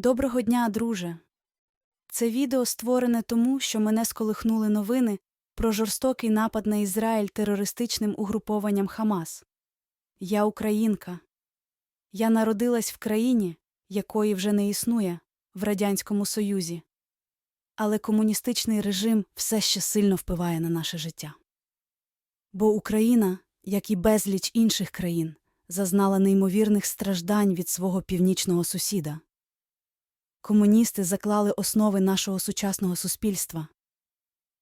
Доброго дня, друже. Це відео створене тому, що мене сколихнули новини про жорстокий напад на Ізраїль терористичним угрупованням Хамас. Я українка. Я народилась в країні, якої вже не існує, в Радянському Союзі. Але комуністичний режим все ще сильно впливає на наше життя. Бо Україна, як і безліч інших країн, зазнала неймовірних страждань від свого північного сусіда. Комуністи заклали основи нашого сучасного суспільства.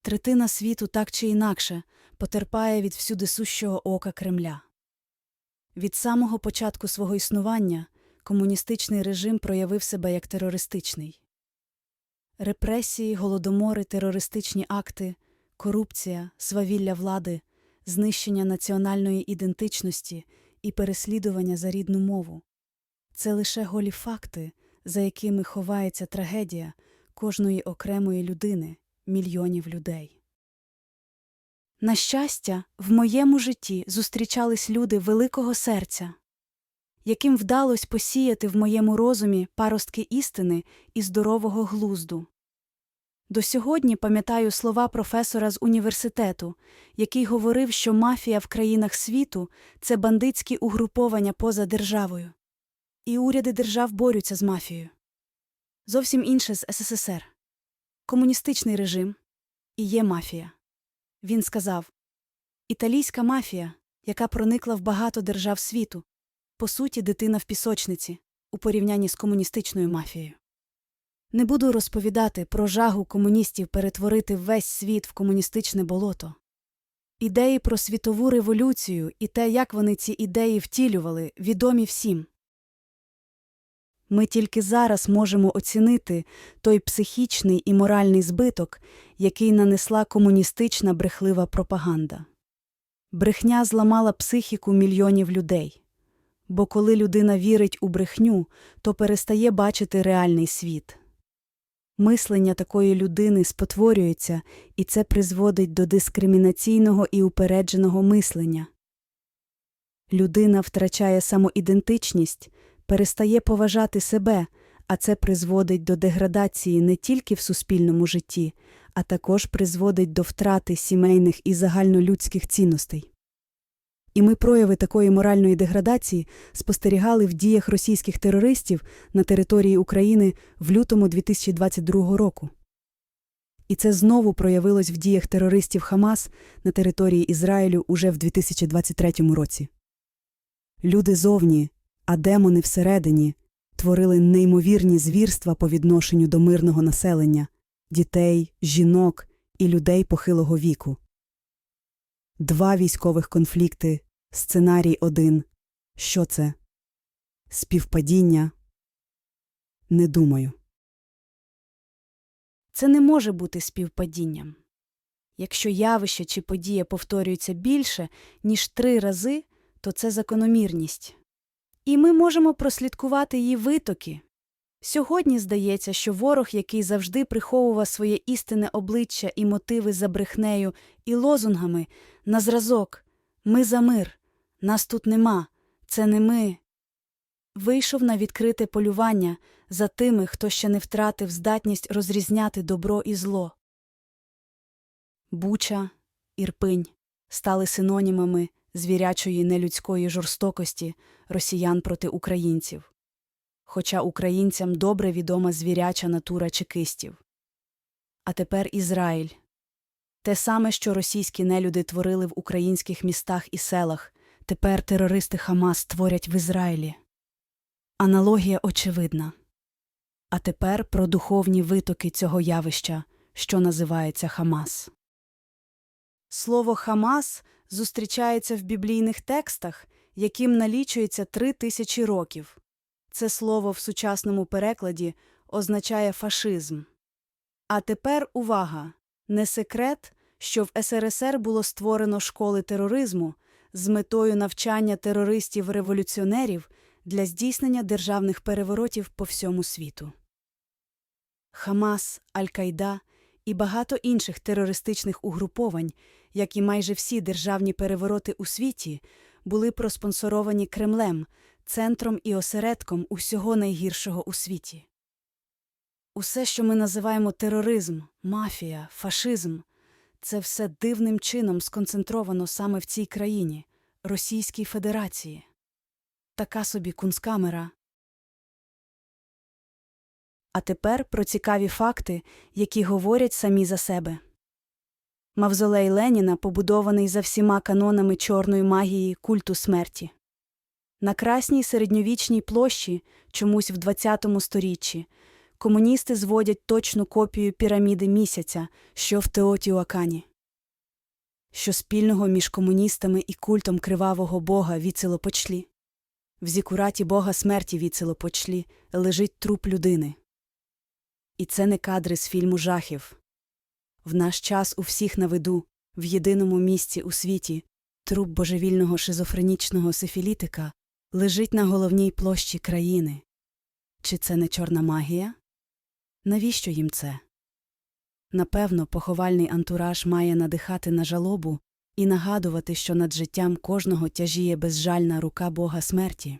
Третина світу так чи інакше потерпає від всюдисущого ока Кремля. Від самого початку свого існування комуністичний режим проявив себе як терористичний. Репресії, голодомори, терористичні акти, корупція, свавілля влади, знищення національної ідентичності і переслідування за рідну мову це лише голі факти, за якими ховається трагедія кожної окремої людини, мільйонів людей. На щастя, в моєму житті зустрічались люди великого серця, яким вдалося посіяти в моєму розумі паростки істини і здорового глузду. До сьогодні пам'ятаю слова професора з університету, який говорив, що мафія в країнах світу це бандитські угруповання поза державою. І уряди держав борються з мафією. Зовсім інше з СССР. Комуністичний режим і є мафія. Він сказав Італійська мафія, яка проникла в багато держав світу, по суті, дитина в пісочниці у порівнянні з комуністичною мафією. Не буду розповідати про жагу комуністів перетворити весь світ в комуністичне болото. Ідеї про світову революцію і те, як вони ці ідеї втілювали, відомі всім. Ми тільки зараз можемо оцінити той психічний і моральний збиток, який нанесла комуністична брехлива пропаганда. Брехня зламала психіку мільйонів людей. Бо коли людина вірить у брехню, то перестає бачити реальний світ. Мислення такої людини спотворюється, і це призводить до дискримінаційного і упередженого мислення. Людина втрачає самоідентичність, перестає поважати себе, а це призводить до деградації не тільки в суспільному житті, а також призводить до втрати сімейних і загальнолюдських цінностей. І ми прояви такої моральної деградації спостерігали в діях російських терористів на території України в лютому 2022 року. І це знову проявилось в діях терористів Хамас на території Ізраїлю уже в 2023 році. Люди зовні, а демони всередині творили неймовірні звірства по відношенню до мирного населення, дітей, жінок і людей похилого віку. Два військових конфлікти, сценарій один. Що це? Співпадіння? Не думаю. Це не може бути співпадінням. Якщо явище чи подія повторюються більше, ніж три рази, то це закономірність. І ми можемо прослідкувати її витоки. Сьогодні здається, що ворог, який завжди приховував своє істинне обличчя і мотиви за брехнею і лозунгами, на зразок Ми за мир, нас тут нема, це не ми. Вийшов на відкрите полювання за тими, хто ще не втратив здатність розрізняти добро і зло. Буча, Ірпинь стали синонімами звірячої нелюдської жорстокості росіян проти українців, хоча українцям добре відома звіряча натура чекистів. А тепер Ізраїль те саме, що російські нелюди творили в українських містах і селах, тепер терористи Хамас творять в Ізраїлі. Аналогія очевидна. А тепер про духовні витоки цього явища, що називається Хамас. Слово Хамас зустрічається в біблійних текстах, яким налічується три тисячі років. Це слово в сучасному перекладі означає фашизм. А тепер увага! Не секрет, що в СРСР було створено школи тероризму з метою навчання терористів-революціонерів для здійснення державних переворотів по всьому світу. Хамас, Аль-Кайда і багато інших терористичних угруповань, як і майже всі державні перевороти у світі, були проспонсоровані Кремлем, центром і осередком усього найгіршого у світі. Усе, що ми називаємо тероризм, мафія, фашизм, це все дивним чином сконцентровано саме в цій країні, Російській Федерації. Така собі кунсткамера. А тепер про цікаві факти, які говорять самі за себе. Мавзолей Леніна побудований за всіма канонами чорної магії культу смерті. На красній середньовічній площі, чомусь в ХХ сторіччі, комуністи зводять точну копію піраміди місяця, що в Теотіуакані. Що спільного між комуністами і культом кривавого бога Віцелопочлі? В зікураті бога смерті Віцелопочлі лежить труп людини. І це не кадри з фільму жахів. В наш час у всіх на виду, в єдиному місці у світі, труп божевільного шизофренічного сифілітика лежить на головній площі країни. Чи це не чорна магія? Навіщо їм це? Напевно, поховальний антураж має надихати на жалобу і нагадувати, що над життям кожного тяжіє безжальна рука Бога смерті.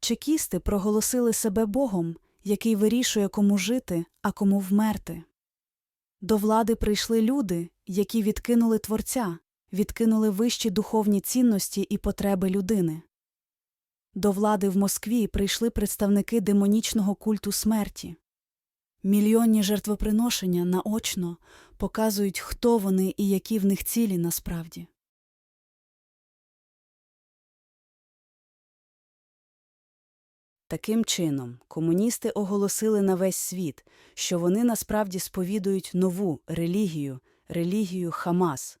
Чекісти проголосили себе Богом, який вирішує, кому жити, а кому вмерти. До влади прийшли люди, які відкинули Творця, відкинули вищі духовні цінності і потреби людини. До влади в Москві прийшли представники демонічного культу смерті. Мільйонні жертвоприношення наочно показують, хто вони і які в них цілі насправді. Таким чином, комуністи оголосили на весь світ, що вони насправді сповідують нову релігію, релігію Хамас,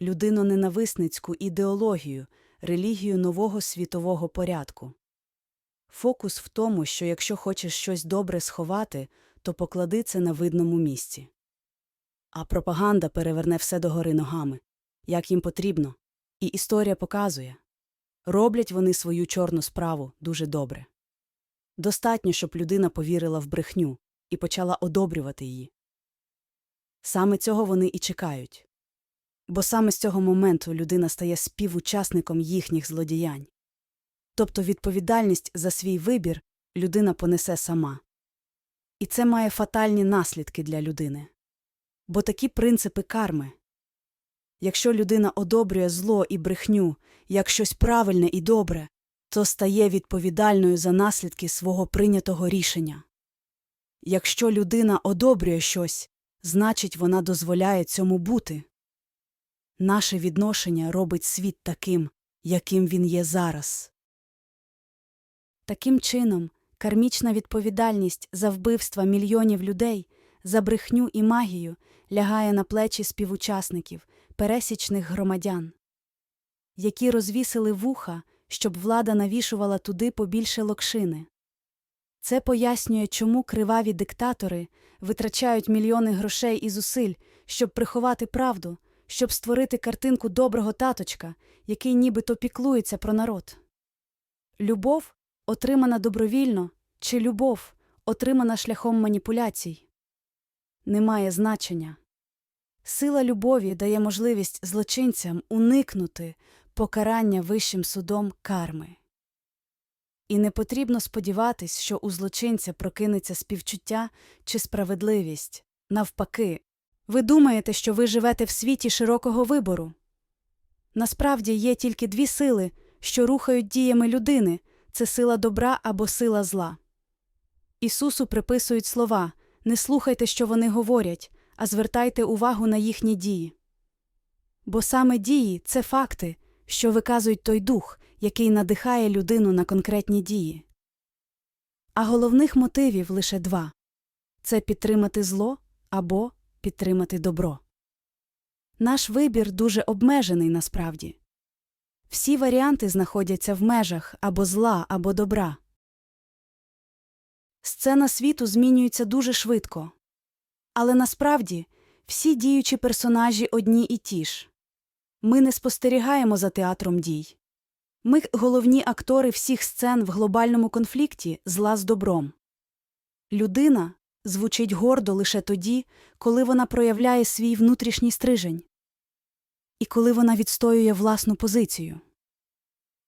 людиноненависницьку ідеологію, релігію нового світового порядку. Фокус в тому, що якщо хочеш щось добре сховати, то поклади це на видному місці. А пропаганда переверне все догори ногами, як їм потрібно, і історія показує роблять вони свою чорну справу дуже добре. Достатньо, щоб людина повірила в брехню і почала одобрювати її. Саме цього вони і чекають. Бо саме з цього моменту людина стає співучасником їхніх злодіянь. Тобто відповідальність за свій вибір людина понесе сама. І це має фатальні наслідки для людини. Бо такі принципи карми. Якщо людина одобрює зло і брехню як щось правильне і добре, то стає відповідальною за наслідки свого прийнятого рішення. Якщо людина одобрює щось, значить вона дозволяє цьому бути. Наше відношення робить світ таким, яким він є зараз. Таким чином, кармічна відповідальність за вбивства мільйонів людей, за брехню і магію лягає на плечі співучасників, пересічних громадян, які розвісили вуха, щоб влада навішувала туди побільше локшини. Це пояснює, чому криваві диктатори витрачають мільйони грошей і зусиль, щоб приховати правду, щоб створити картинку доброго таточка, який нібито піклується про народ. Любов, отримана добровільно, чи любов, отримана шляхом маніпуляцій, не має значення. Сила любові дає можливість злочинцям уникнути покарання вищим судом карми. І не потрібно сподіватись, що у злочинця прокинеться співчуття чи справедливість. Навпаки, ви думаєте, що ви живете в світі широкого вибору. Насправді є тільки дві сили, що рухають діями людини це сила добра або сила зла. Ісусу приписують слова не слухайте, що вони говорять, а звертайте увагу на їхні дії. Бо саме дії це факти, що виказують той дух, який надихає людину на конкретні дії. А головних мотивів лише два це підтримати зло або підтримати добро. Наш вибір дуже обмежений насправді. Всі варіанти знаходяться в межах або зла, або добра. Сцена світу змінюється дуже швидко. Але насправді всі діючі персонажі одні і ті ж. Ми не спостерігаємо за театром дій. Ми головні актори всіх сцен в глобальному конфлікті зла з добром. Людина звучить гордо лише тоді, коли вона проявляє свій внутрішній стрижень і коли вона відстоює власну позицію.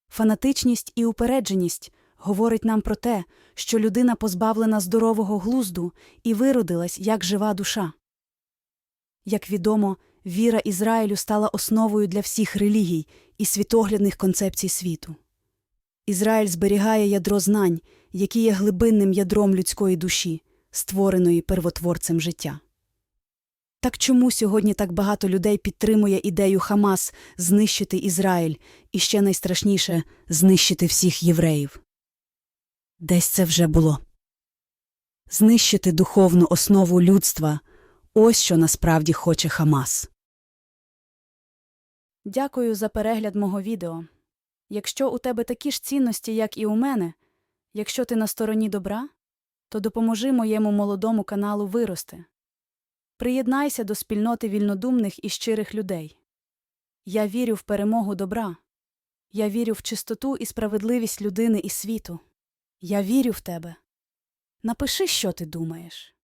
Фанатичність і упередженість говорить нам про те, що людина позбавлена здорового глузду і виродилась як жива душа. Як відомо, віра Ізраїлю стала основою для всіх релігій і світоглядних концепцій світу. Ізраїль зберігає ядро знань, які є глибинним ядром людської душі, створеної первотворцем життя. Так чому сьогодні так багато людей підтримує ідею Хамас знищити Ізраїль і ще найстрашніше знищити всіх євреїв? Десь це вже було. Знищити духовну основу людства ось що насправді хоче Хамас. Дякую за перегляд мого відео. Якщо у тебе такі ж цінності, як і у мене, якщо ти на стороні добра, то допоможи моєму молодому каналу вирости. Приєднайся до спільноти вільнодумних і щирих людей. Я вірю в перемогу добра. Я вірю в чистоту і справедливість людини і світу. Я вірю в тебе. Напиши, що ти думаєш.